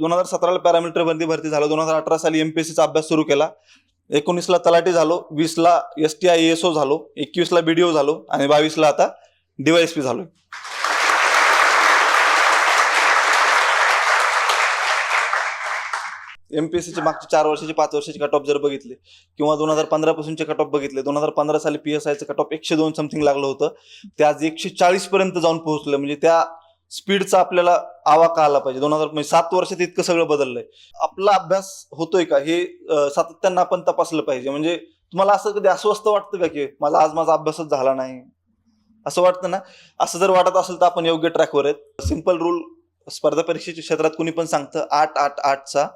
दोन हजार सतराला पॅरामिलिटरी बंदी भरती झालो. दोन हजार अठरा साली एमपीएससीचा अभ्यास सुरू केला. एकोणीसला तलाठी झालो. वीसला S T I S O झालो. एकवीसला बीडीओ झालो. आणि बावीसला आता डीवायएसपी झालो एमपीएससीचे मागचे चार वर्षाचे पाच वर्षाचे कट ऑफ जर बघितले किंवा दोन हजार पंधरा पासूनचे कट ऑफ बघितले दोन हजार पंधरा साली पी एस आयचं कट ऑफ एकशे दोन समथिंग लागलं होतं. ते आज एकशे चाळीस पर्यंत जाऊन पोहोचलं. म्हणजे त्या स्पीडचा आपल्याला आवाका आला पाहिजे. दोन हजार म्हणजे सात वर्षात इतकं सगळं बदललंय. आपला अभ्यास होतोय का? हे सातत्यानं आपण तपासलं पाहिजे. म्हणजे तुम्हाला असं कधी अस्वस्थ वाटतं का की माझा आज माझा अभ्यासच झाला नाही? असं वाटतं ना? असं जर वाटत असेल तर आपण योग्य ट्रॅकवर आहेत. सिंपल रूल स्पर्धा परीक्षेच्या क्षेत्रात कुणी पण सांगतं आठ आठ आठचा.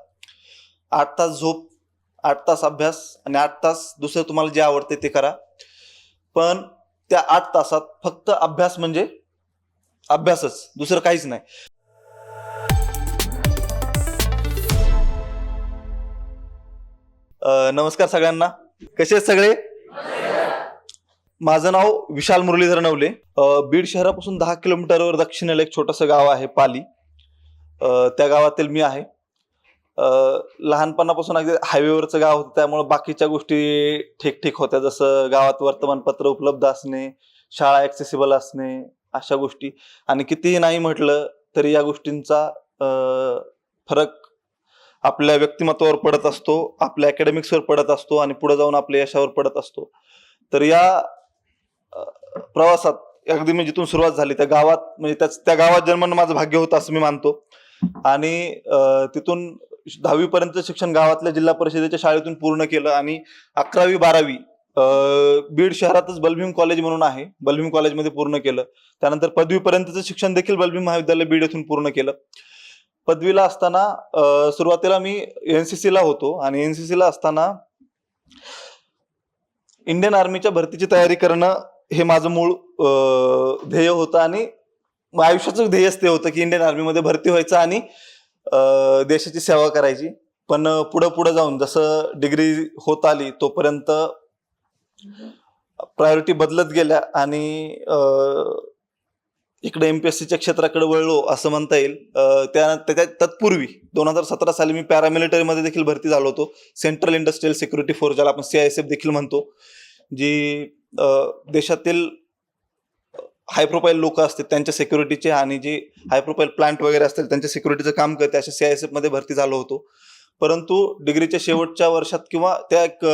आठ तास झोप आठ तास अभ्यास आणि आठ तास दुसरं तुम्हाला जे आवडते ते करा. पण त्या आठ तासात फक्त अभ्यास म्हणजे अभ्यासच दुसरं काहीच नाही. नमस्कार सगळ्यांना. कसे आहेत सगळे? माझं नाव विशाल मुरलीधर नवले. बीड शहरापासून दहा किलोमीटरवर दक्षिणेला एक छोटंसं गाव आहे पाली. त्या गावातील मी आहे. लहानपणापासून अगदी हायवेवरचं गाव होतं त्यामुळे बाकीच्या गोष्टी ठीक ठीक होत्या. जसं गावात वर्तमानपत्र उपलब्ध असणे शाळा ॲक्सेसिबल असणे अशा गोष्टी. आणि कितीही नाही म्हटलं तरी या गोष्टींचा फरक आपल्या व्यक्तिमत्वावर पडत असतो आपल्या अकॅडमिक्सवर पडत असतो आणि पुढे जाऊन आपल्या यशावर पडत असतो. तर या प्रवासात अगदी मी जिथून सुरुवात झाली त्या गावात म्हणजे त्याच त्या गावात जन्मणं माझं भाग्य होतं असं मी मानतो. आणि तिथून दहावीपर्यंत शिक्षण गावातल्या जिल्हा परिषदेच्या शाळेतून पूर्ण केलं आणि अकरावी बारावी बीड शहरातच बलभीम कॉलेज म्हणून आहे. बलभीम कॉलेजमध्ये पूर्ण केलं. त्यानंतर पदवीपर्यंतचं शिक्षण देखील बलभीम महाविद्यालय बीड येथून पूर्ण केलं. पदवीला असताना सुरुवातीला मी एनसीसी ला होतो आणि एनसीसी ला असताना इंडियन आर्मीच्या भरतीची तयारी करणं हे माझं मूळ ध्येय होतं आणि आयुष्याचं ध्येयच ते होतं की इंडियन आर्मीमध्ये भरती व्हायचं आणि देशाची सेवा करायची. पण पुढं पुढं जाऊन जसं डिग्री होत आली तोपर्यंत प्रायोरिटी बदलत गेल्या आणि अं, इकडे एमपीएससीच्या क्षेत्राकडे वळलो असं म्हणता येईल. त्या त्याच्या तत्पूर्वी दोन हजार सतरा साली मी पॅरामिलिटरीमध्ये देखील भरती झालो होतो. सेंट्रल इंडस्ट्रियल सिक्युरिटी फोर्स ज्याला आपण सीआयएसएफ देखील म्हणतो जी देशातील हाय प्रोफाईल लोक असतात त्यांच्या सिक्युरिटीचे आणि जे हाय प्रोफाईल प्लांट वगैरे असतील त्यांच्या सिक्युरिटीचं काम करते अशा सीआयएसएफमध्ये भरती झालो होतो. परंतु डिग्रीच्या शेवटच्या वर्षात किंवा त्या एक,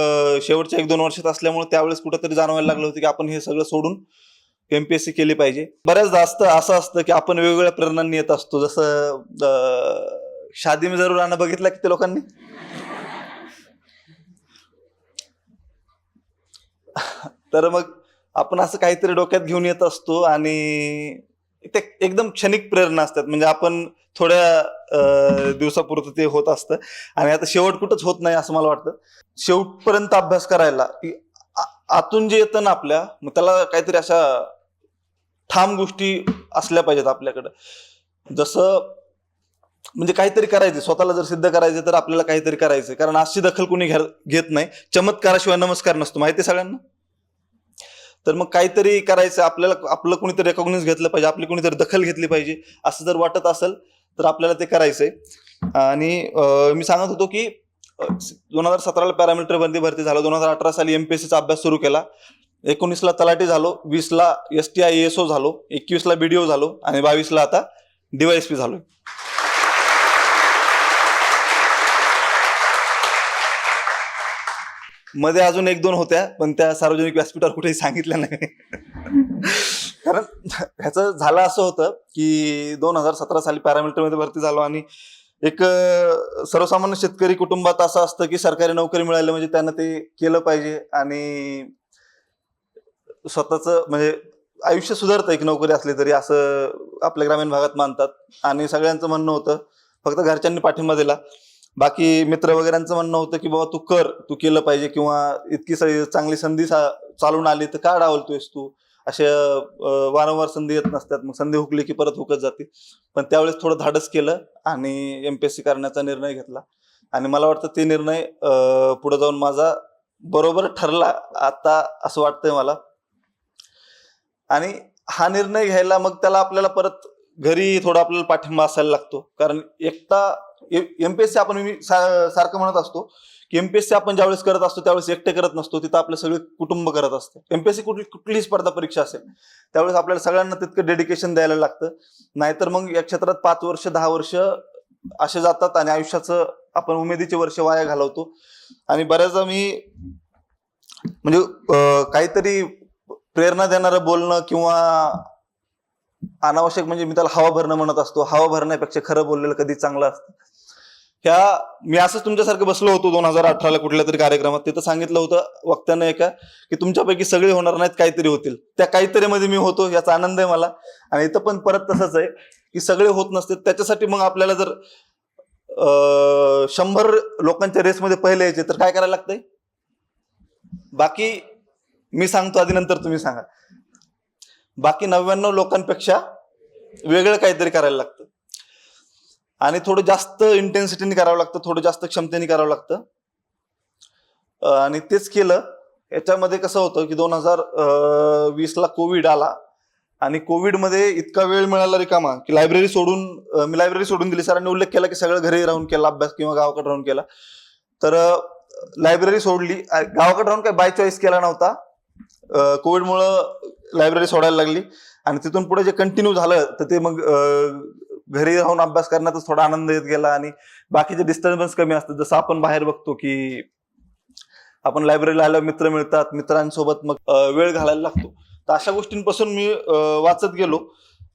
शेवटच्या एक दोन वर्षात असल्यामुळे त्यावेळेस कुठंतरी जाणवायला लागलं होतं की आपण हे सगळं सोडून एमपीएससी केली पाहिजे. बऱ्याचदा असतं असं असतं की आपण वेगवेगळ्या प्रेरणांनी येत असतो. जसं शादी मी जरूर आणं बघितलं किती लोकांनी? तर मग आपण असं काहीतरी डोक्यात घेऊन येत असतो आणि ते एकदम क्षणिक प्रेरणा असतात. म्हणजे आपण थोड्या दिवसापुरतं ते होत असतं. आणि आता शेवट कुठंच होत नाही असं मला वाटतं. शेवटपर्यंत अभ्यास करायला आतून जे येतं ना आपल्या मग त्याला काहीतरी अशा ठाम गोष्टी असल्या पाहिजेत आपल्याकडं. जसं म्हणजे काहीतरी करायचं स्वतःला जर सिद्ध करायचं तर आपल्याला काहीतरी करायचं. कारण अशी दखल कोणी घेत नाही. चमत्काराशिवाय नमस्कार नसतो. माहिती सगळ्यांना? तर मग काहीतरी करायचं आपल्याला आपलं कोणीतरी रेकॉग्नाईज घेतलं पाहिजे आपली कोणीतरी दखल घेतली पाहिजे असं जर वाटत असेल तर आपल्याला ते करायचंय. आणि मी सांगत होतो की दोन हजार सतराला पॅरामिलिटरी बंदी भरती झालो. दोन हजार अठरा साली एमपीएससीचा अभ्यास सुरू केला. एकोणीसला तलाठी झालो. वीसला S T I S O झालो. एकवीसला बीडीओ झालो. आणि बावीसला आता डीवायएसपी झालो मध्ये अजून एक दोन होत्या पण त्या सार्वजनिक व्यासपीठावर कुठेही सांगितल्या नाही. कारण ह्याचं झालं असं होतं की दोन हजार सतरा साली पॅरामिलिटरीमध्ये भरती झालो आणि एक सर्वसामान्य शेतकरी कुटुंबात असं असतं की सरकारी नोकरी मिळाली म्हणजे त्यांना ते केलं पाहिजे आणि स्वतःच म्हणजे आयुष्य सुधारतं एक नोकरी असली तरी असं आपल्या ग्रामीण भागात मानतात. आणि सगळ्यांचं म्हणणं होतं फक्त घरच्यांनी पाठिंबा दिला. बाकी मित्र वगैरेंचं म्हणणं होतं की बाबा तू कर तू केलं पाहिजे किंवा इतकी स- चांगली संधी चालून आली तर का डावलतोयस तू. अशा वारंवार संधी येत नसतात. मग संधी हुकली की परत हुकत जाते. पण त्यावेळेस थोडं धाडस केलं आणि एमपीएससी करण्याचा निर्णय घेतला. आणि मला वाटतं ते निर्णय पुढे जाऊन माझा बरोबर ठरला आता असं वाटतंय मला. आणि हा निर्णय घ्यायला मग त्याला आपल्याला परत घरी थोडा आपल्याला पाठिंबा असायला लागतो. कारण एकटा एमपीएससी आपण मी सारखं म्हणत असतो की एमपीएससी आपण ज्यावेळेस करत असतो त्यावेळेस एकटे करत नसतो. तिथं आपलं सगळे कुटुंब करत असतं. एमपीएससी कुठली कुठलीही स्पर्धा परीक्षा असेल त्यावेळेस आपल्याला सगळ्यांना तितकं डेडिकेशन द्यायला लागतं. नाहीतर मग या क्षेत्रात पाच वर्ष दहा वर्ष असे जातात आणि आयुष्याचं आपण उमेदीचे वर्ष वाया घालवतो. आणि बऱ्याचदा मी म्हणजे काहीतरी प्रेरणा देणारं बोलणं किंवा अनावश्यक म्हणजे मी त्याला हवा भरणं म्हणत असतो. हवा भरण्यापेक्षा खरं बोललेलं कधी चांगलं असतं. ह्या मी असंच तुमच्यासारखं बसलो होतो दोन हजार अठराला कुठल्या तरी कार्यक्रमात. तिथं सांगितलं होतं वक्त्यानं एका की तुमच्यापैकी सगळे होणार नाहीत काहीतरी होतील. त्या काहीतरी मध्ये मी होतो याचा आनंद आहे मला. आणि इथं पण परत तसंच आहे की सगळे होत नसते. त्याच्यासाठी मग आपल्याला जर शंभर लोकांच्या रेसमध्ये पहिले यायचे तर काय करायला लागतंय? बाकी मी सांगतो आधी नंतर तुम्ही सांगा. बाकी नव्याण्णव लोकांपेक्षा वेगळं काहीतरी करायला लागतं. आणि थोडं जास्त इंटेन्सिटीने करावं लागतं थोडं जास्त क्षमतेने करावं लागतं. आणि तेच केलं. याच्यामध्ये कसं होतं की दोन हजार वीसला कोविड आला. आणि कोविडमध्ये इतका वेळ मिळाला रिकामा की लायब्ररी सोडून मी लायब्ररी सोडून दिली. सरांनी उल्लेख केला की सगळं घरी राहून केला अभ्यास किंवा गावाकडे राहून केला. तर लायब्ररी सोडली. गावाकडे राहून काय बाय चॉईस केला नव्हता. कोविडमुळं लायब्ररी सोडायला लागली. आणि तिथून पुढे जे कंटिन्यू झालं तर ते मग घरी राहून अभ्यास करण्यातच थोडा आनंद येत गेला. आणि बाकीचे डिस्टर्बन्स कमी असतात जसं आपण बाहेर बघतो की आपण लायब्ररीला आल्यावर मित्र मिळतात मित्रांसोबत मग वेळ घालायला लागतो. तर अशा गोष्टींपासून मी वाचत गेलो.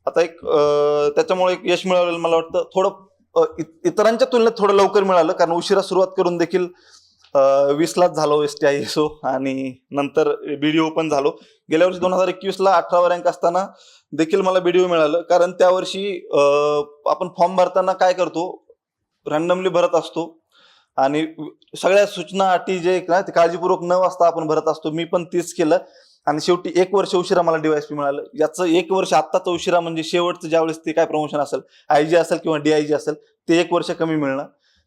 आता एक त्याच्यामुळे एक यश मिळालेलं मला वाटतं. थोडं इतरांच्या तुलनेत थोडं लवकर मिळालं कारण उशिरा सुरुवात करून देखील वीस लाच झालो एस टी आय एसओ आणि नंतर बीडीओ पण झालो. गेल्या वर्षी दोन हजार एकवीस ला अठरावा रँक असताना देखील मला बीडीओ मिळालं. कारण त्या वर्षी आपण फॉर्म भरताना काय करतो रॅन्डमली भरत असतो. आणि सगळ्या सूचना अटी जे ना ते काळजीपूर्वक न वाचता आपण भरत असतो. मी पण तेच केलं. आणि शेवटी एक वर्ष उशिरा मला डीवायसपी मिळालं. याचं एक वर्ष आत्ताचं उशिरा म्हणजे शेवटचं ज्यावेळेस ते काय प्रमोशन असेल आय जी असेल किंवा डीआयजी असेल ते एक वर्ष कमी मिळणं.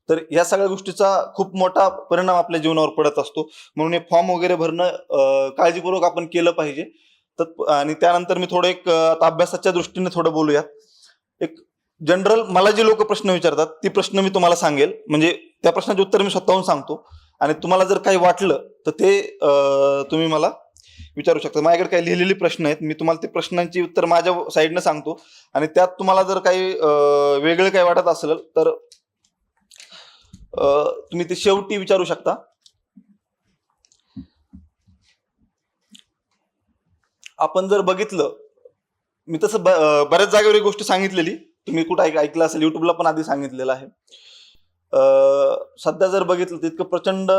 तर या सगळ्या गोष्टीचा खूप मोठा परिणाम आपल्या जीवनावर पडत असतो. म्हणून हे फॉर्म वगैरे भरणं काळजीपूर्वक आपण केलं पाहिजे. तर आणि त्यानंतर मी थोडं एक आता अभ्यासाच्या दृष्टीने थोडं बोलूयात एक जनरल मला जे लोक प्रश्न विचारतात ती प्रश्न मी तुम्हाला सांगेल. म्हणजे त्या प्रश्नाचे उत्तर मी स्वतःहून सांगतो. आणि तुम्हाला जर काही वाटलं तर ते तुम्ही मला विचारू शकता. माझ्याकडे काही लिहिलेले प्रश्न आहेत. मी तुम्हाला ते प्रश्नांची उत्तर माझ्या साईडनं सांगतो. आणि त्यात तुम्हाला जर काही वेगळं काही वाटत असेल तर तुम्ही ते शेवटी विचारू शकता. आपण जर बघितलं मी तसं बऱ्याच जागेवर ही गोष्ट सांगितलेली. तुम्ही कुठं ऐक ऐकलं असेल युट्यूबला पण आधी सांगितलेलं आहे. सध्या जर बघितलं तितकं प्रचंड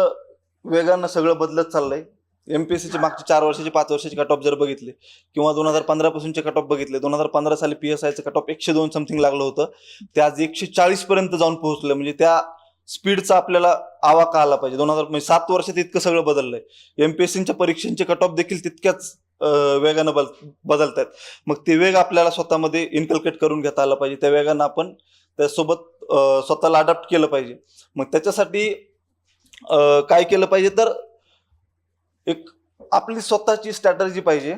वेगानं सगळं बदलत चाललंय. एमपीएससीचे मागचे चार वर्षाचे पाच वर्षाचे कट ऑफ जर बघितले किंवा दोन हजार पंधरा पासूनचे कट ऑफ बघितले दोन हजार पंधरा साली पी एस आयचं कट ऑफ एकशे दोन समथिंग लागलं होतं. ते आज एकशे चाळीस पर्यंत जाऊन पोहोचलं. म्हणजे त्या स्पीडचा आपल्याला आवाका आला पाहिजे. दोन हजार म्हणजे सात वर्षात इतकं सगळं बदललंय. एमपीएससीच्या परीक्षांचे कट ऑफ देखील तितक्याच वेगानं बद बदलत आहेत मग ते वेग आपल्याला स्वतःमध्ये इन्कल्केट करून घेता आला पाहिजे. त्या वेगानं आपण त्यासोबत स्वतःला अडॅप्ट केलं पाहिजे. मग त्याच्यासाठी काय केलं पाहिजे तर एक आपली स्वतःची स्ट्रॅटर्जी पाहिजे.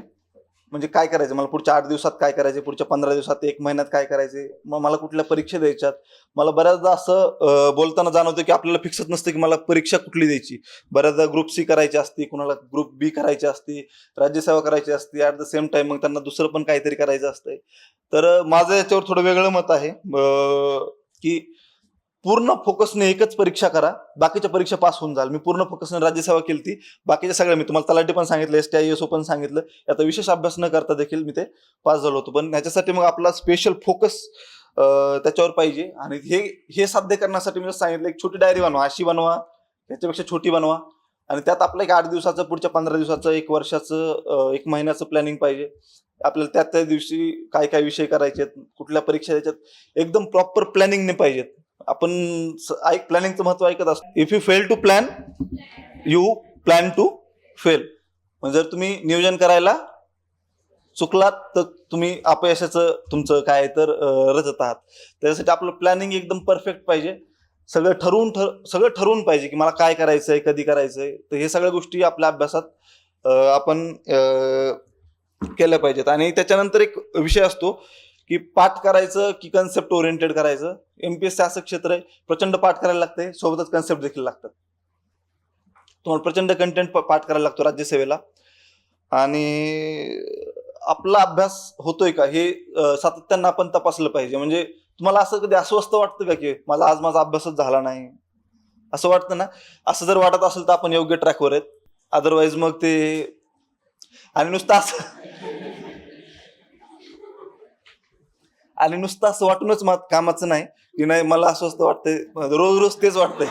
म्हणजे काय करायचं? मला पुढच्या आठ दिवसात काय करायचे? पुढच्या पंधरा दिवसात एक महिन्यात काय करायचे? मग मला कुठल्या परीक्षा द्यायच्यात? मला बऱ्याचदा असं बोलताना जाणवतं की आपल्याला फिक्सच नसतं की मला परीक्षा कुठली द्यायची. बऱ्याचदा ग्रुप सी करायची असते कुणाला ग्रुप बी करायची असते राज्यसेवा करायची असते ॲट द सेम टाइम मग त्यांना दुसरं पण काहीतरी करायचं असतंय. तर माझं याच्यावर थोडं वेगळं मत आहे की पूर्ण फोकसने एकच परीक्षा करा. बाकीच्या परीक्षा पास होऊन जाल. मी पूर्ण फोकसने राज्यसेवा केली ती बाकीच्या सगळ्या मी तुम्हाला तलाठी पण सांगितलं S T I S O पण सांगितलं. याचा विशेष अभ्यास न करता देखील मी ते पास झालो होतो. पण ह्याच्यासाठी मग आपला स्पेशल फोकस त्याच्यावर पाहिजे. आणि हे हे साध्य करण्यासाठी मी सांगितलं एक छोटी डायरी बनवा अशी बनवा त्याच्यापेक्षा छोटी बनवा. आणि त्यात आपलं एक आठ दिवसाचं पुढच्या पंधरा दिवसाचं एक वर्षाचं एक महिन्याचं प्लॅनिंग पाहिजे. आपल्याला त्या त्या दिवशी काय काय विषय करायचे आहेत कुठल्या परीक्षा द्यायच्यात. एकदम प्रॉपर प्लॅनिंगने पाहिजेत. आपण ऐक प्लॅनिंगचं महत्त्व ऐकत असतो. If you fail to plan you plan to fail म्हणजे जर तुम्ही नियोजन करायला चुकलात तर तुम्ही अपयशाचं तुमचं काय तर रचत आहात. त्याच्यासाठी आपलं प्लॅनिंग एकदम परफेक्ट पाहिजे. सगळं ठरवून ठर सगळं ठरवून पाहिजे की मला काय करायचंय कधी करायचंय. तर हे सगळ्या गोष्टी आपल्या अभ्यासात आपण केल्या पाहिजेत. आणि त्याच्यानंतर एक विषय असतो की पाठ करायचं की कन्सेप्ट ओरिएंटेड करायचं. एमपीएससी असं क्षेत्र आहे प्रचंड पाठ करायला लागते सोबतच कन्सेप्ट देखील लागतात. तुम्हाला प्रचंड कंटेंट पाठ करायला लागतो राज्यसेवेला आणि आपला अभ्यास होतोय का? हे सातत्यानं आपण तपासलं पाहिजे. म्हणजे तुम्हाला असं कधी अस्वस्थ वाटतं का की मला आज माझा अभ्यासच झाला नाही? असं वाटतं ना? असं जर वाटत असेल तर आपण योग्य ट्रॅकवर आहेत. अदरवाईज मग ते आणि नुसतं असं आणि नुसतं असं वाटूनच कामाचं नाही. की नाही मला अस्वस्थ वाटतंय. रोज रोज तेच वाटतंय.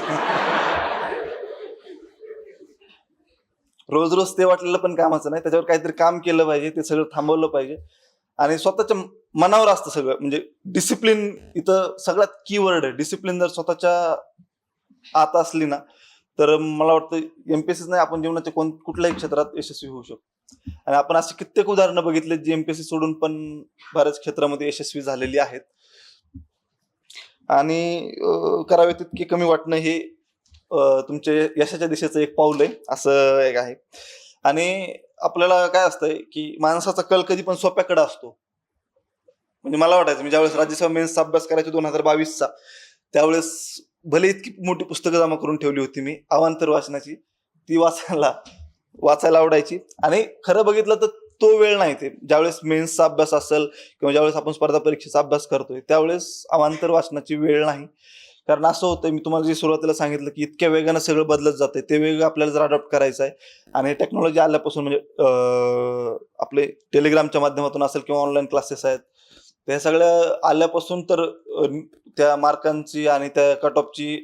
रोज रोज ते वाटलेलं पण कामाचं नाही. त्याच्यावर काहीतरी काम केलं पाहिजे ते सगळं थांबवलं पाहिजे. आणि स्वतःच्या मनावर असतं सगळं. म्हणजे डिसिप्लिन इथं सगळ्यात की वर्ड आहे. डिसिप्लिन जर स्वतःच्या आत असली ना तर मला वाटतं एमपीएससीच नाही आपण जीवनाच्या कोण कुठल्याही क्षेत्रात यशस्वी होऊ शकतो. आणि आपण अशी कित्येक उदाहरणं बघितले जी एमपीएससी सोडून पण बऱ्याच क्षेत्रामध्ये यशस्वी झालेली आहेत. आणि करावे तितके कमी वाटणं हे तुमचे यशाच्या दिशेचं एक पाऊल आहे असं एक आहे. आणि आपल्याला काय असतंय की माणसाचा कल कधी पण सोप्याकडे असतो. म्हणजे मला वाटायचं मी ज्यावेळेस राज्यसभा मेन्सचा अभ्यास करायचो दोन हजार बावीसचा त्यावेळेस भले इतकी मोठी पुस्तकं जमा करून ठेवली होती मी अवांतर वाचनाची ती वाचायला वाचायला आवडायची. आणि खरं बघितलं तर तो वेळ नाही ते. ज्यावेळेस मेन्सचा अभ्यास असेल किंवा ज्यावेळेस आपण स्पर्धा परीक्षेचा अभ्यास करतोय त्यावेळेस अवांतर वाचनाची वेळ नाही. कारण असं होतं मी तुम्हाला जे सुरुवातीला सांगितलं की इतक्या वेगानं सगळं बदलत जाते ते वेग आपल्याला जर अडॉप्ट करायचं आहे. आणि टेक्नॉलॉजी आल्यापासून म्हणजे आपले टेलिग्रामच्या माध्यमातून असेल किंवा ऑनलाईन क्लासेस आहेत त्या सगळ्या आल्यापासून तर त्या मार्कांची आणि त्या कट ऑफची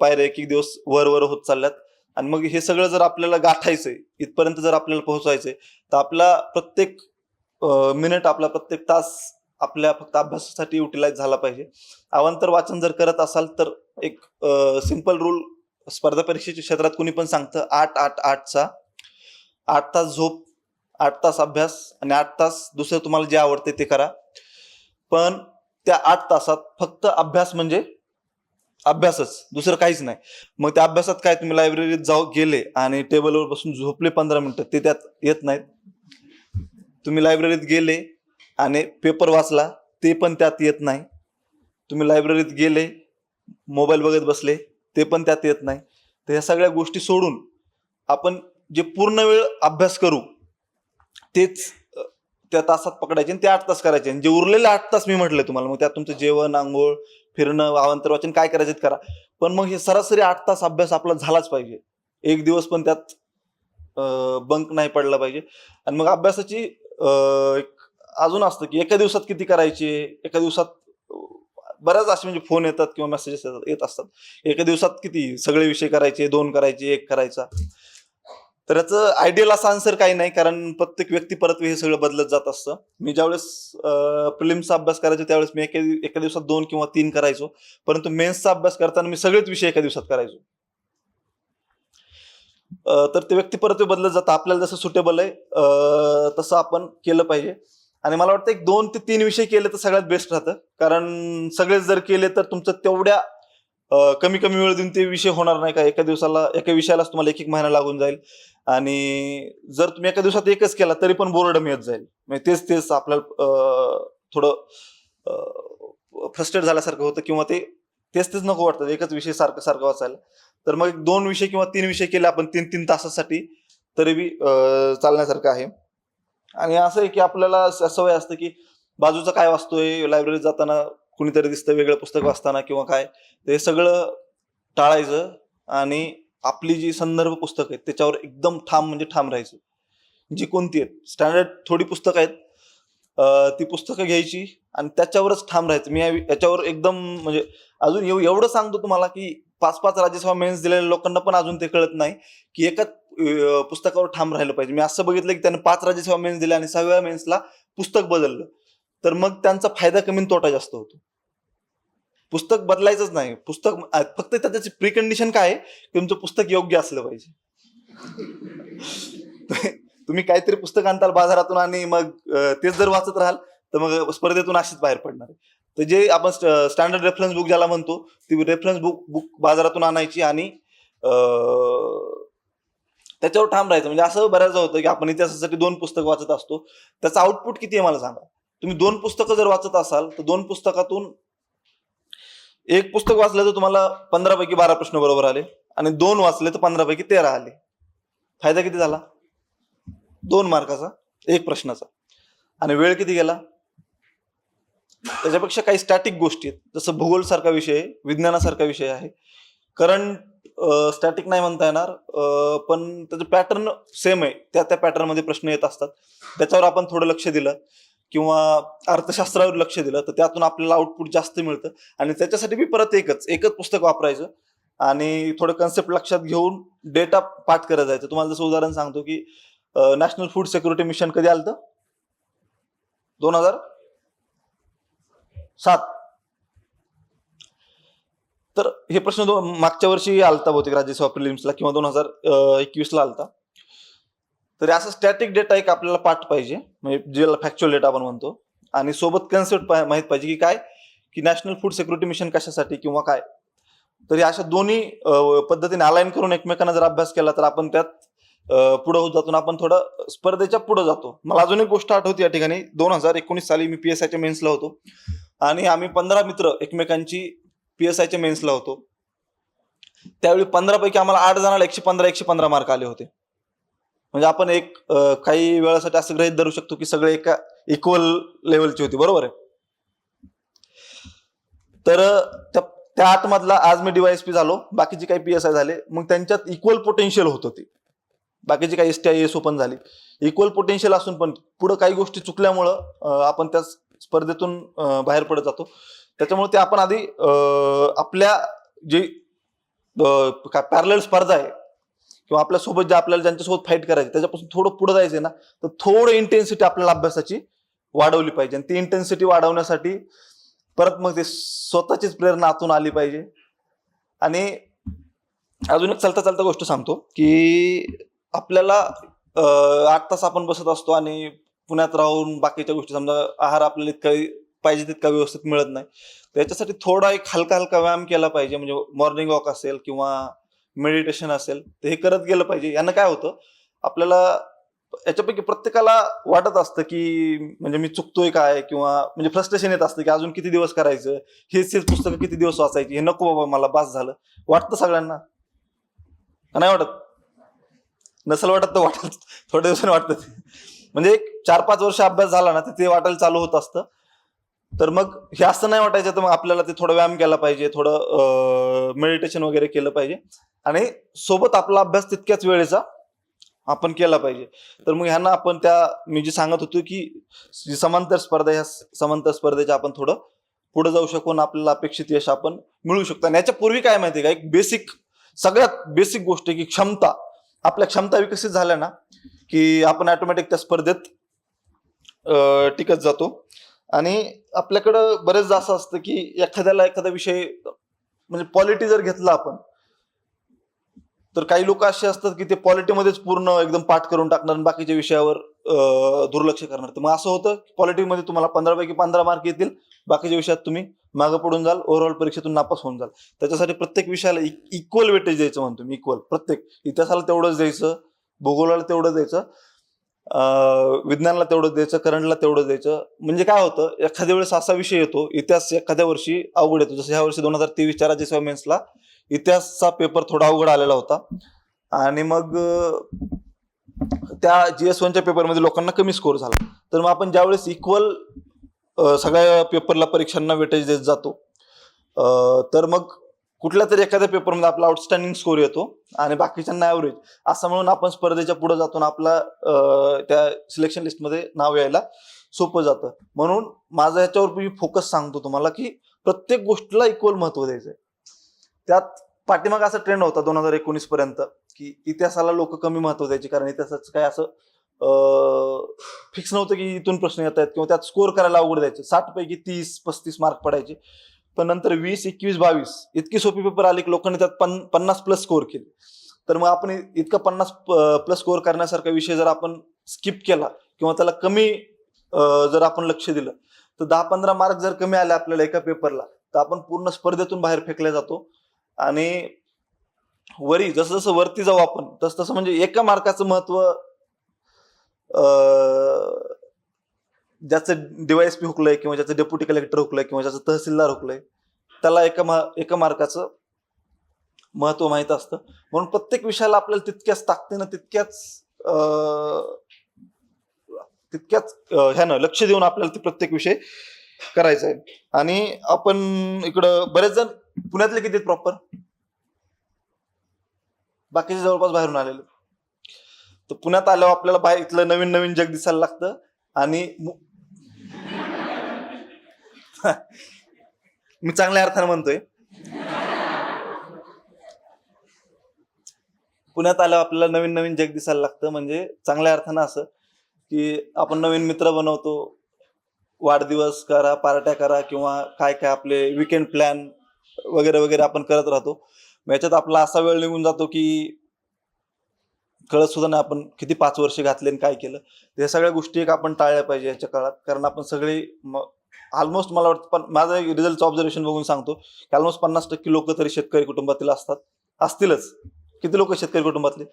पायऱ्या एक एक दिवस वर वर होत चालल्यात. आणि मग हे सगळं जर आपल्याला गाठायचंय इथपर्यंत जर आपल्याला पोहोचायचंय तर आपला प्रत्येक मिनिट आपला प्रत्येक तास आपल्या फक्त अभ्यासासाठी युटिलाइज झाला पाहिजे. अवांतर वाचन जर करत असाल तर एक सिंपल रूल स्पर्धा परीक्षेच्या क्षेत्रात कुणी पण सांगतं आठ आठ आठचा आठ तास झोप आठ तास अभ्यास आणि आठ तास दुसरं तुम्हाला जे आवडते ते करा. पण त्या आठ तासात फक्त अभ्यास म्हणजे अभ्यासच दुसरं काहीच नाही. मग त्या अभ्यासात काय तुम्ही लायब्ररीत जाऊ गेले आणि टेबलवर बसून झोपले पंधरा मिनिटं ते त्यात येत नाहीत. तुम्ही लायब्ररीत गेले आणि पेपर वाचला ते पण त्यात येत नाही. तुम्ही लायब्ररीत गेले मोबाईल बघत बसले ते पण त्यात येत नाही. तर ह्या सगळ्या गोष्टी सोडून आपण जे पूर्ण वेळ अभ्यास करू तेच त्या तासात पकडायचे आणि ते आठ तास करायचे. आणि जे उरलेले आठ तास मी म्हटले तुम्हाला मग त्यात तुमचं जेवण आंघोळ फिरणं वावंतर वाचन काय करायचे करा. पण मग हे सरासरी आठ तास अभ्यास आपला झालाच पाहिजे. एक दिवस पण त्यात बंक नाही पडला पाहिजे. आणि मग अभ्यासाची एक अजून असतं की एका दिवसात किती करायचे? एका दिवसात बऱ्याच असे म्हणजे फोन येतात किंवा मेसेजेस येतात येत असतात. एका दिवसात किती? सगळे विषय करायचे दोन करायचे एक करायचा. तर याचं आयडियल असा आन्सर काही नाही कारण प्रत्येक व्यक्ती परत हे सगळं बदलत जात असतं. मी ज्यावेळेस प्रिलिम्सचा अभ्यास करायचो त्यावेळेस मी एका एका दिवसात दोन किंवा तीन करायचो. परंतु मेन्सचा अभ्यास करताना मी सगळेच विषय एका दिवसात करायचो. तर ते व्यक्ती परत बदलत जातं. आपल्याला जसं सुटेबल आहे तसं आपण केलं पाहिजे. आणि मला वाटतं एक दोन ते तीन विषय केले तर सगळ्यात बेस्ट राहतं. कारण सगळेच जर केले तर तुमचं तेवढ्या कमी कमी वेळ देऊन ते विषय होणार नाही का? एका दिवसाला एका विषयालाच तुम्हाला एक एक महिना लागून जाईल. आणि जर तुम्ही एका दिवसात एकच केला तरी पण बोर्डम येत जाईल. म्हणजे तेच तेच आपल्याला थोडं फ्रस्ट्रेट झाल्यासारखं होतं किंवा ते तेच तेच नको वाटतं. एकच विषय सारखं सारखं वाचायला. तर मग दोन विषय किंवा तीन विषय केले आपण तीन तीन तासासाठी तरी बी चालण्यासारखं आहे. आणि असं आहे की आपल्याला सवय असते की बाजूचं काय वाचतोय लायब्ररीत जाताना कुणीतरी दिसतं वेगळं पुस्तक वाचताना किंवा काय ते सगळं टाळायचं आणि आपली जी संदर्भ पुस्तक आहेत त्याच्यावर एकदम ठाम म्हणजे ठाम राहायचं. जी कोणती आहेत? स्टँडर्ड थोडी पुस्तकं आहेत. ती पुस्तकं घ्यायची आणि त्याच्यावरच ठाम राहायचं. मी याच्यावर एकदम म्हणजे अजून एव- एवढं सांगतो तुम्हाला की पाच पाच राज्यसभा मेन्स दिलेल्या लोकांना पण अजून ते कळत नाही की एकाच पुस्तकावर ठाम राहिलं पाहिजे. मी असं बघितलं की त्याने पाच राज्यसभा मेन्स दिल्या आणि सहाव्या मेन्सला पुस्तक बदललं. तर मग त्यांचा फायदा कमी तोटा जास्त होतो. पुस्तक बदलायचंच नाही. पुस्तक फक्त त्याची प्रिकंडिशन काय आहे की तुमचं पुस्तक योग्य असलं पाहिजे. तुम्ही काहीतरी पुस्तक आणताल बाजारातून आणि मग तेच जर वाचत राहाल तर मग स्पर्धेतून अशीच बाहेर पडणार आहे. तर जे आपण स्टँडर्ड रेफरन्स बुक ज्याला म्हणतो ती रेफरन्स बुक बुक बाजारातून आणायची आणि त्याच्यावर ठाम राहायचं. म्हणजे असं बऱ्याचदा होतं की आपण इतिहासासाठी दोन पुस्तक वाचत असतो. त्याचं आउटपुट किती आहे मला सांगा. तुम्ही दोन पुस्तकं जर वाचत असाल तर दोन पुस्तकातून एक पुस्तक वाचलं तर तुम्हाला पंधरा पैकी बारा प्रश्न बरोबर आले आणि दोन वाचले तर पंधरा पैकी तेरा आले. फायदा किती झाला? दोन मार्काचा एक प्रश्नाचा. आणि वेळ किती गेला? त्याच्यापेक्षा काही स्टॅटिक गोष्टी आहेत. जसं भूगोल सारखा विषय आहे विज्ञानासारखा विषय आहे. करंट स्टॅटिक नाही म्हणता येणार पण त्याचं पॅटर्न सेम आहे. त्या त्या पॅटर्नमध्ये प्रश्न येत असतात. त्याच्यावर आपण थोडं लक्ष दिलं. किंवा अर्थशास्त्रावर लक्ष दिलं तर त्यातून आपल्याला आउटपुट जास्त मिळतं. आणि त्याच्यासाठी मी परत एकच एकच पुस्तक वापरायचं. आणि थोडं कन्सेप्ट लक्षात घेऊन डेटा पाठ करत जायचं. तुम्हाला जसं उदाहरण सांगतो की नॅशनल फूड सिक्युरिटी मिशन कधी आलं दोन हजार सात. तर हे प्रश्न मागच्या वर्षी आलता बहुतेक राज्यसभा प्रिलिम्सला किंवा दोन हजार एकवीसला आलता. तरी असा स्टॅटिक डेटा एक आपल्याला पाठ पाहिजे. म्हणजे ज्याला फॅक्च्युअल डेटा आपण म्हणतो. आणि सोबत कन्सेप्ट माहीत पाहिजे की काय? की नॅशनल फूड सिक्युरिटी मिशन कशासाठी किंवा काय? तरी अशा दोन्ही पद्धतीने अलाईन करून एकमेकांना जर अभ्यास केला तर आपण त्यात पुढं होत जातो आणि आपण थोडं स्पर्धेच्या पुढे जातो. मला अजून एक गोष्ट आठवते या ठिकाणी. दोन हजार एकोणीस साली मी पी एस आयच्या मेन्सला होतो. आणि आम्ही पंधरा मित्र एकमेकांची पी एस आयच्या मेन्सला होतो. त्यावेळी पंधरा पैकी आम्हाला आठ जणांना एकशे पंधरा एकशे पंधरा मार्क आले होते. म्हणजे आपण एक काही वेळासाठी असं गृहित धरू शकतो की सगळे एका इक्वल लेवलची होती. बरोबर आहे? तर त्या त्या आज मी डीवायएसपी झालो. बाकीचे काही पी एस आय झाले. मग त्यांच्यात इक्वल पोटेन्शियल होत होती. बाकीची काही S T I S open झाली. इक्वल पोटेन्शियल असून पण पुढे काही गोष्टी चुकल्यामुळं आपण त्या स्पर्धेतून बाहेर पडत जातो. त्याच्यामुळे ते आपण आधी आपल्या जी पॅरल स्पर्धा आहे किंवा आपल्यासोबत जे आपल्याला ज्यांच्यासोबत फाईट करायची त्याच्यापासून थोडं पुढे जायचं ना तर थोडं इंटेन्सिटी आपल्याला अभ्यासाची वाढवली पाहिजे. आणि ती इंटेन्सिटी वाढवण्यासाठी परत मग ते स्वतःचीच प्रेरणा आतून आली पाहिजे. आणि अजून एक चालता चालता गोष्ट सांगतो की आपल्याला आठ तास आपण बसत असतो आणि पुण्यात राहून बाकीच्या गोष्टी समजा आहार आपल्याला इतका पाहिजे तितका व्यवस्थित मिळत नाही. त्याच्यासाठी थोडा एक हलका हलका व्यायाम केला पाहिजे. म्हणजे मॉर्निंग वॉक असेल किंवा मेडिटेशन असेल तर हे करत गेलं पाहिजे. यानं काय होतं आपल्याला याच्यापैकी प्रत्येकाला वाटत असतं की म्हणजे मी चुकतोय काय किंवा म्हणजे फ्रस्ट्रेशन येत असतं की अजून किती दिवस करायचं? हेच हेच पुस्तकं किती दिवस वाचायची? हे नको बाबा मला बास झालं. वाटतं सगळ्यांना? नाही वाटत? नसल वाटत तर वाटत. थोड्या दिवसांनी वाटत म्हणजे एक चार पाच वर्ष अभ्यास झाला ना तर ते वाटायला चालू होत असतं. तर मग हे असं नाही वाटायचं तर मग आपल्याला ते थोडं व्यायाम केला पाहिजे थोडं मेडिटेशन वगैरे केलं पाहिजे. आणि सोबत आपला अभ्यास तितक्याच वेळेचा आपण केला पाहिजे. तर मग ह्यांना आपण त्या मी जे सांगत होतो की समांतर स्पर्धा ह्या समांतर स्पर्धेच्या आपण थोडं पुढे जाऊ शकून आपल्याला अपेक्षित यश आपण मिळू शकतो. आणि याच्या पूर्वी काय माहिती का? एक बेसिक सगळ्यात बेसिक गोष्ट आहे की क्षमता. आपल्या क्षमता विकसित झाल्या ना की आपण ऑटोमॅटिक त्या स्पर्धेत टिकत जातो. आणि आपल्याकडं बरेचदा असं असतं की एखाद्याला एखादा विषय म्हणजे पॉलिटी जर घेतला आपण तर काही लोक असे असतात की ते पॉलिटीमध्येच पूर्ण एकदम पाठ करून टाकणार आणि बाकीच्या विषयावर दुर्लक्ष करणार. तर मग असं होतं पॉलिटीमध्ये तुम्हाला पंधरा पैकी पंधरा मार्क येतील बाकीच्या विषयात तुम्ही मागं पडून जाल ओव्हरऑल परीक्षेतून नापास होऊन जाल. त्याच्यासाठी प्रत्येक विषयाला e-, इक्वल वेटेज द्यायचं म्हणतो मी इक्वल प्रत्येक. इतिहासाला तेवढंच द्यायचं भूगोलाला तेवढं द्यायचं. विज्ञानाला तेवढं द्यायचं करंटला तेवढं द्यायचं. म्हणजे काय होतं एखाद्या वेळेस असा विषय येतो इतिहास एखाद्या वर्षी अवघड येतो. जसं ह्या वर्षी दोन हजार तेवीसच्या राज्यसभा मेन्सला इतिहासचा पेपर थोडा अवघड आलेला होता. आणि मग त्या जी एस वनच्या पेपरमध्ये लोकांना कमी स्कोर झाला. तर मग आपण ज्यावेळेस इक्वल सगळ्या पेपरला परीक्षांना वेटेज देत जातो तर मग कुठल्या तरी एखाद्या पेपरमध्ये आपला आउटस्टँडिंग स्कोर येतो आणि बाकीच्यांना ॲव्हरेज असं म्हणून आपण स्पर्धेच्या पुढे जातो आणि आपला त्या सिलेक्शन लिस्टमध्ये नाव यायला सोपं जातं. म्हणून माझा ह्याच्यावर मी फोकस सांगतो तुम्हाला की प्रत्येक गोष्टीला इक्वल महत्त्व द्यायचं त्यात पाठीमाग असा ट्रेंड होता दोन हजार एकोणीस पर्यंत की इतिहासाला लोक कमी महत्त्व द्यायचे कारण इतिहासाचं काय असं फिक्स नव्हतं की इथून प्रश्न येत आहेत किंवा त्यात स्कोअर करायला अवघड द्यायचे साठ पैकी तीस पस्तीस मार्क पडायचे. पण नंतर वीस एकवीस बावीस. इतकी सोपी पेपर आले की लोकांनी त्यात पन पन्नास प्लस स्कोअर केले. तर मग आपण इतका पन्नास प्लस स्कोअर करण्यासारखा विषय जर आपण स्किप केला किंवा त्याला कमी जर आपण लक्ष दिलं तर दहा पंधरा मार्क जर कमी आले आपल्याला एका पेपरला तर आपण पूर्ण स्पर्धेतून बाहेर फेकल्या जातो. आणि वरी जसं जसं वरती जाऊ आपण तसं तसं म्हणजे एका मार्काचं महत्त्व ज्याचं डीवायएसपी हुकलंय किंवा ज्याचं डेप्युटी कलेक्टर हुकलंय किंवा ज्याचं तहसीलदार हुकलंय त्याला एका मा- एका मार्काचं महत्त्व माहीत असतं. म्हणून प्रत्येक विषयाला आपल्याला तितक्याच ताकदीनं तितक्याच तितक्याच ह्यानं लक्ष देऊन आपल्याला ते प्रत्येक विषय करायचा आहे. आणि आपण इकडं बरेच जण पुण्यातले किती प्रॉपर बाकीचे जवळपास बाहेरून आलेले. तर पुण्यात आल्यावर आपल्याला बाहेर इथलं नवीन नवीन जग दिसायला लागतं आणि मी चांगल्या अर्थानं म्हणतोय. पुण्यात आल्यावर आपल्याला नवीन नवीन जग दिसायला लागतं. म्हणजे चांगल्या अर्थानं असं की आपण नवीन मित्र बनवतो. वाढदिवस करा पार्ट्या करा किंवा काय काय आपले विकेंड प्लॅन वगैरे वगैरे आपण करत राहतो. मग याच्यात आपला असा वेळ निघून जातो की कळत सुद्धा नाही आपण किती पाच वर्ष घातले आणि काय केलं. हे सगळ्या गोष्टी एक आपण टाळल्या पाहिजे याच्या काळात. कारण आपण सगळे ऑलमोस्ट मला वाटतं पण माझं रिझल्टचं ऑब्झर्वेशन बघून सांगतो. की ऑलमोस्ट पन्नास टक्के लोक तरी शेतकरी कुटुंबातील असतात. असतीलच. किती लोक शेतकरी कुटुंबातले?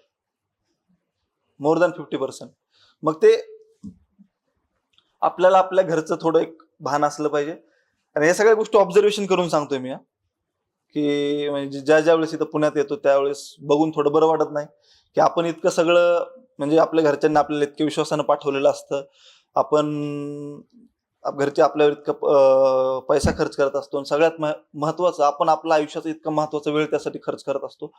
मोर दॅन फिफ्टी पर्सेंट मग ते आपल्याला आपल्या घरचं थोडं एक भान असलं पाहिजे. आणि या सगळ्या गोष्टी ऑब्झर्वेशन करून सांगतोय मी की म्हणजे ज्या ज्या वेळेस इथं पुण्यात येतो त्यावेळेस बघून थोडं बरं वाटत नाही. की आपण इतकं सगळं म्हणजे आपल्या घरच्यांनी आपल्याला इतक्या विश्वासानं पाठवलेलं असतं. आपण घरचे आपल्यावर इतकं पैसा खर्च करत असतो आणि सगळ्यात महत्वाचं आपण आपल्या आयुष्याचा इतका महत्त्वाचा वेळ त्यासाठी खर्च करत असतो.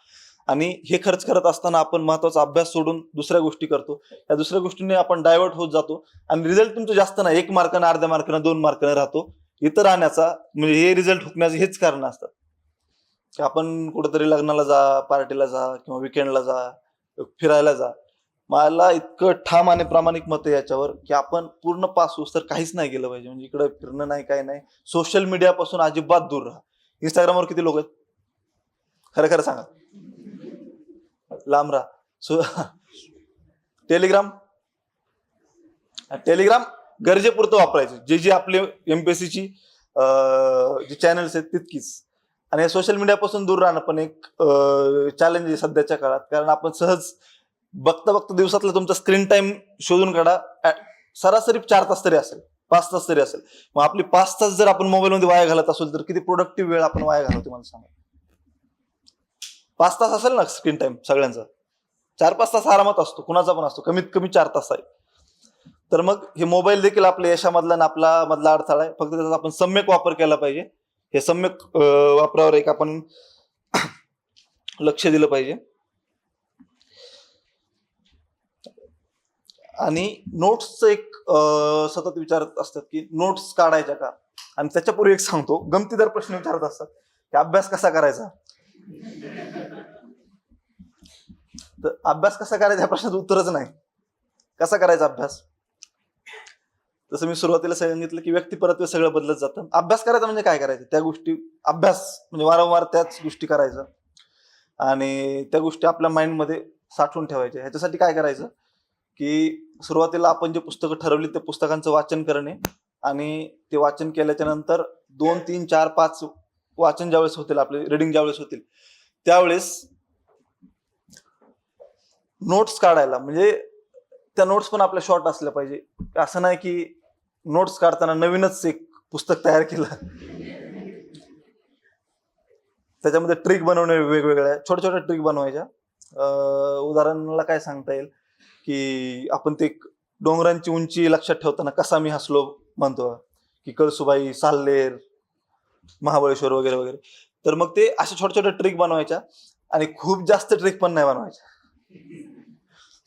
आणि हे खर्च करत असताना आपण महत्त्वाचा अभ्यास सोडून दुसऱ्या गोष्टी करतो. या दुसऱ्या गोष्टीने आपण डायव्हर्ट होत जातो आणि रिझल्ट तुमचं जास्त नाही. एक मार्कानं अर्ध्या मार्कानं दोन मार्कानं राहतो. इतर राहण्याचा म्हणजे हे रिझल्ट हुकण्याचे हेच कारण असतात की आपण कुठेतरी लग्नाला जा पार्टीला जा किंवा विकेंडला जा फिरायला जा. मला इतकं ठाम आणि प्रामाणिक मत आहे याच्यावर की आपण पूर्ण पास होस तर काहीच नाही केलं पाहिजे. म्हणजे इकडं फिरणं नाही काय नाही. सोशल मीडियापासून अजिबात दूर राहा. इंस्टाग्रामवर किती लोक आहेत? खरं खरं सांगा. लांब राहा. सो टेलिग्राम टेलिग्राम गरजेपुरतं वापरायचं. जे जे आपले एमपीएससीची जी चॅनल्स आहेत तितकीच. आणि सोशल मीडियापासून दूर राहणं पण एक चॅलेंज आहे सध्याच्या काळात. कारण आपण सहज बघता बघता दिवसातला तुमचा स्क्रीन टाइम शोधून काढा. सरासरी चार तास तरी असेल पाच तास तरी असेल. मग आपली पाच तास जर आपण मोबाईलमध्ये वाया घालत असेल तर किती प्रोडक्टिव्ह वेळ आपण वाया घालवतो मला सांगा. पाच तास असेल ना स्क्रीन टाइम सगळ्यांचा? चार पाच तास आरामात असतो कुणाचा पण असतो कमीत कमी चार तास आहे. तर मग हे मोबाईल देखील आपल्या यशामधला आणि आपला मधला अडथळा आहे. फक्त त्याचा आपण सम्यक वापर केला पाहिजे. हे सम्यक वापरावर एक आपण लक्ष दिलं पाहिजे. आणि नोट्सचं एक सतत विचारत असतात की नोट्स काढायच्या का? आणि त्याच्यापूर्वी एक सांगतो गमतीदार प्रश्न विचारत असतात की अभ्यास कसा करायचा? तर अभ्यास कसा करायचा या प्रश्नाचं उत्तरच नाही. कसा करायचा अभ्यास? जसं मी सुरुवातीला सांगितलं की व्यक्तिपरत्व सगळं बदलत जातं. अभ्यास करायचा म्हणजे काय करायचं? त्या गोष्टी अभ्यास म्हणजे वारंवार त्याच गोष्टी करायचं. आणि त्या गोष्टी आपल्या माइंडमध्ये साठवून ठेवायच्या. ह्याच्यासाठी काय करायचं? की सुरुवातीला आपण जे पुस्तकं ठरवली त्या पुस्तकांचं वाचन करणे आणि ते वाचन केल्याच्यानंतर दोन तीन चार पाच वाचन ज्यावेळेस होतील आपले रिडिंग ज्यावेळेस होतील त्यावेळेस नोट्स काढायला म्हणजे त्या नोट्स पण आपल्या शॉर्ट असल्या पाहिजे. असं नाही की नोट्स काढताना नवीनच एक पुस्तक तयार केलं. त्याच्यामध्ये ट्रिक बनवणे वेगवेगळ्या छोट्या छोट्या ट्रिक बनवायच्या. उदाहरणाला काय सांगता येईल? की आपण ते एक डोंगरांची उंची लक्षात ठेवताना कसा मी हसलो म्हणतो. की कळसुबाई साल्लेर महाबळेश्वर वगैरे वगैरे. तर मग ते अशा छोट्या छोट्या ट्रिक बनवायच्या आणि खूप जास्त ट्रिक पण नाही बनवायच्या.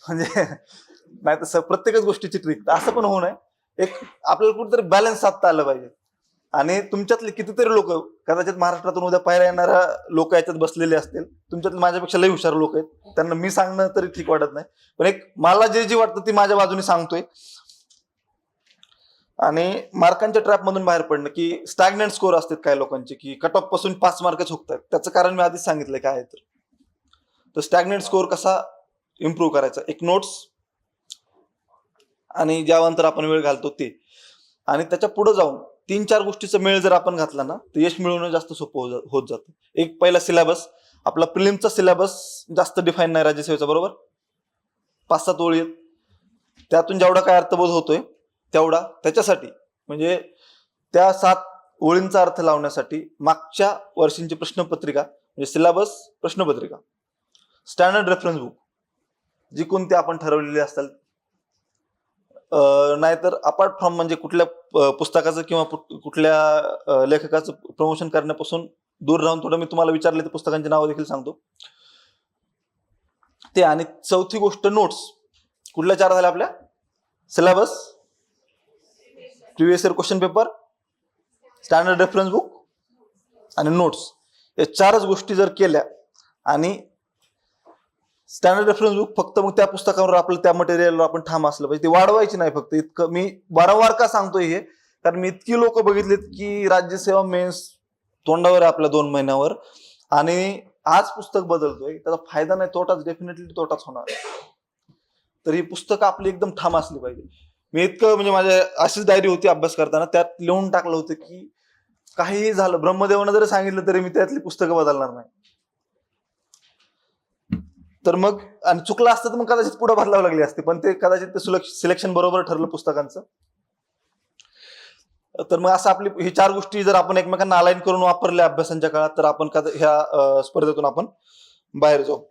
म्हणजे नाही तर प्रत्येकच गोष्टीची ट्रिक असं पण होऊ नये. एक आपल्याला कुठेतरी बॅलन्स साधता आलं पाहिजे. आणि तुमच्यातले कितीतरी लोक कदाचित महाराष्ट्रातून उद्या पाहायला येणाऱ्या लोक याच्यात बसलेले असतील तुमच्यातले माझ्यापेक्षा लई हुशार लोक आहेत. त्यांना मी सांगणं तरी ठीक वाटत नाही. पण एक मला जे जे वाटतं ती माझ्या बाजूने सांगतोय. आणि मार्कांच्या ट्रॅप मधून बाहेर पडणं की स्टॅग्नंट स्कोर असतात काही लोकांचे की कट ऑफपासून पाच मार्कच हुकतात त्याचं कारण मी आधीच सांगितलंय काय आहे तर. तर स्टॅग्नंट स्कोर कसा इम्प्रूव्ह करायचा? एक नोट्स आणि ज्यानंतर आपण वेळ घालतो ते. आणि त्याच्या पुढे जाऊन तीन चार गोष्टीचा मेळ जर आपण घातला ना तर यश मिळवणं जास्त सोपं हो जा- होत जातं. एक पहिला सिलेबस आपला प्रिलिमचा सिलेबस जास्त डिफाईन नाही राज्यसेवेचा बरोबर? पाच सात ओळी आहेत. त्यातून जेवढा काय अर्थबोध होतोय तेवढा त्याच्यासाठी म्हणजे त्या सात ओळींचा अर्थ लावण्यासाठी मागच्या वर्षींची प्रश्नपत्रिका म्हणजे सिलेबस प्रश्नपत्रिका स्टँडर्ड रेफरन्स बुक जी कोणती आपण ठरवलेली असतात नाहीतर अपार्ट फ्रॉम म्हणजे कुठल्या पुस्तकाचं किंवा कुठल्या लेखकाचं प्रमोशन करण्यापासून दूर राहून थोडं मी तुम्हाला विचारले ते पुस्तकांची नावं देखील सांगतो. ते आणि चौथी गोष्ट नोट्स कुठल्या चार झाल्या आपल्या? Syllabus previous year question paper standard reference book आणि नोट्स या चारच गोष्टी जर केल्या आणि स्टँडर्ड रेफरन्स बुक फक्त मग त्या पुस्तकावर आपलं त्या मटेरियलवर आपण ठाम असलं पाहिजे. ते वाढवायची नाही फक्त. इतकं मी वारंवार का सांगतोय हे? कारण मी इतकी लोक बघितलीत की राज्यसेवा मेन्स तोंडावर आहे आपल्या दोन महिन्यावर. आणि आज पुस्तक बदलतोय. त्याचा फायदा नाही तोटाच डेफिनेटली तोटाच होणार. तर ही पुस्तकं आपली एकदम ठाम असली पाहिजे. मी इतकं म्हणजे माझ्या अशीच डायरी होती अभ्यास करताना. त्यात लिहून टाकलं होतं की काहीही झालं. ब्रह्मदेवानं जरी सांगितलं तरी मी त्यातली पुस्तकं बदलणार नाही. तर मग आणि चुकलं असतं तर मग कदाचित पुढे बदलावं लागली असते पण ते कदाचित ते सिलेक्शन बरोबर ठरलं पुस्तकांचं. तर मग असं आपली ही चार गोष्टी जर आपण एकमेकांना अलाईन करून वापरल्या अभ्यासांच्या काळात तर आपण कदा- ह्या स्पर्धेतून आपण बाहेर जाऊ.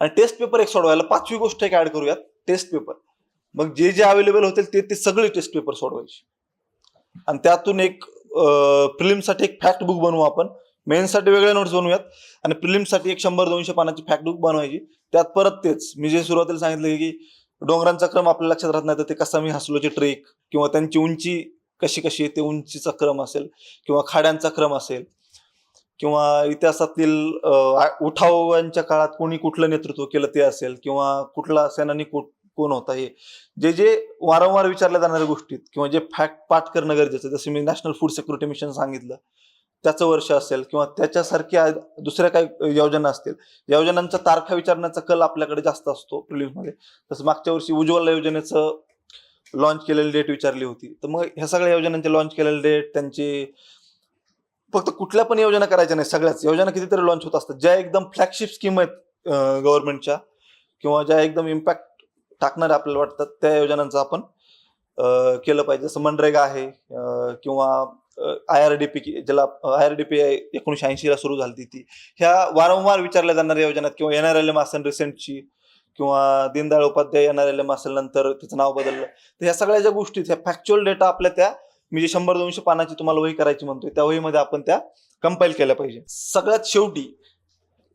आणि टेस्ट पेपर एक सोडवायला पाचवी गोष्ट एक ऍड करूयात टेस्ट पेपर मग जे जे अवेलेबल होतील ते ते सगळे टेस्ट पेपर सोडवायचे. आणि त्यातून एक प्रिलिमसाठी एक फॅक्ट बुक बनवू आपण. मेन्ससाठी वेगळे नोट्स बनवूयात. आणि प्रिलिमसाठी एक शंभर दोनशे पानाची फॅक्ट बुक बनवायची. त्यात परत तेच मी जे सुरुवातीला सांगितलं की डोंगरांचा क्रम आपल्या लक्षात राहत नाही तर ते कसा मी हसलोची ट्रेक किंवा त्यांची उंची कशी कशी आहे ते उंचीचा क्रम असेल किंवा खाड्यांचा क्रम असेल किंवा इतिहासातील उठावांच्या काळात कोणी कुठलं नेतृत्व केलं ते असेल किंवा कुठला सेनानी कोण होता हे. जे जे वारंवार विचारल्या जाणाऱ्या गोष्टीत किंवा जे फॅक्ट पाठ करणं गरजेचं जसं मी नॅशनल फूड सिक्युरिटी मिशन सांगितलं त्याचं वर्ष असेल किंवा त्याच्यासारख्या दुसऱ्या काही योजना असतील. योजनांचा तारखा विचारण्याचा कल आपल्याकडे जास्त असतो प्रिलिम्समध्ये तसं मागच्या वर्षी उज्ज्वला योजनेचं लॉन्च केलेली डेट विचारली होती. तर मग ह्या सगळ्या योजनांचे लॉन्च केलेले डेट त्यांचे फक्त कुठल्या पण योजना करायच्या नाही सगळ्याच. योजना कितीतरी लॉन्च होत असतात. ज्या एकदम फ्लॅगशिप स्कीम आहेत गव्हर्नमेंटच्या किंवा ज्या एकदम इम्पॅक्ट टाकणाऱ्या आपल्याला वाटतात त्या योजनांचं आपण केलं पाहिजे. जसं मनरेगा आहे किंवा आय आर ज्याला आय आर एकोणीशे ऐंशीला सुरू झाली ती. ह्या वारंवार विचारल्या जाणाऱ्या योजना किंवा एन आर एल एम असेल रिसेंटची किंवा Deendayal Upadhyay N R L M असेल नंतर तिचं नाव बदललं तर ह्या सगळ्या ज्या गोष्टी ह्या फॅक्च्युअल डेटा आपल्या त्या मी जे शंभर दोनशे पानाची तुम्हाला वही करायची म्हणतोय त्या वहीमध्ये आपण त्या कंपाईल केल्या पाहिजे. सगळ्यात शेवटी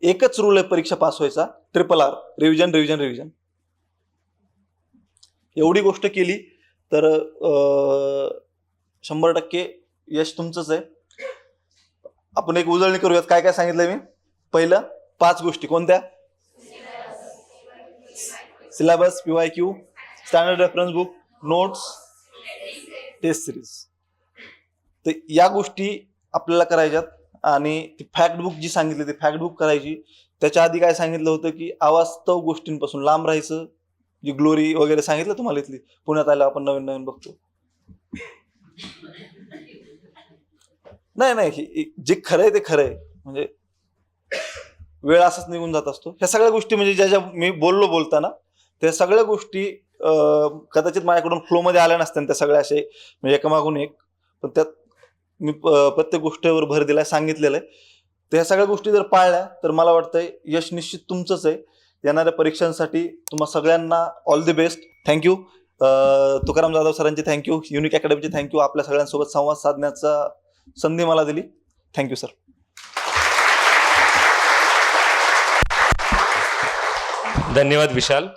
एकच रूल आहे परीक्षा पास व्हायचा triple R revision revision revision एवढी गोष्ट केली तर शंभर टक्के यश तुमचंच आहे. आपण एक उजळणी करूयात काय काय सांगितलंय मी? पहिलं पाच गोष्टी. कोणत्या? Syllabus PY Q standard reference book notes test series तर या गोष्टी आपल्याला करायच्यात आणि ती फॅक्ट बुक जी सांगितली ती फॅक्ट बुक करायची त्याच्या आधी काय सांगितलं होतं की अवास्तव गोष्टींपासून लांब राहायचं जी ग्लोरी वगैरे सांगितलं तुम्हाला इथली पुण्यात आलं आपण नवीन नवीन बघतो. नाही नाही जे खरं आहे ते खरं आहे. म्हणजे वेळ असाच निघून जात असतो. ह्या सगळ्या गोष्टी म्हणजे ज्या ज्या मी बोललो बोलताना त्या सगळ्या गोष्टी कदाचित माझ्याकडून फ्लोमध्ये आल्या नसत्या त्या सगळ्या असे म्हणजे एकामागून एक. पण त्यात मी प्रत्येक गोष्टीवर भर दिलाय सांगितलेलं आहे. तर ह्या सगळ्या गोष्टी जर पाळल्या तर मला वाटतंय यश निश्चित तुमचंच आहे. येणाऱ्या परीक्षांसाठी तुम्हा सगळ्यांना all the best thank you Tukaram Jadhav सरांचे thank you unique अकॅडमीचे थँक्यू आपल्या सगळ्यांसोबत संवाद साधण्याचा संधी मला दिली. थँक्यू सर धन्यवाद विशाल.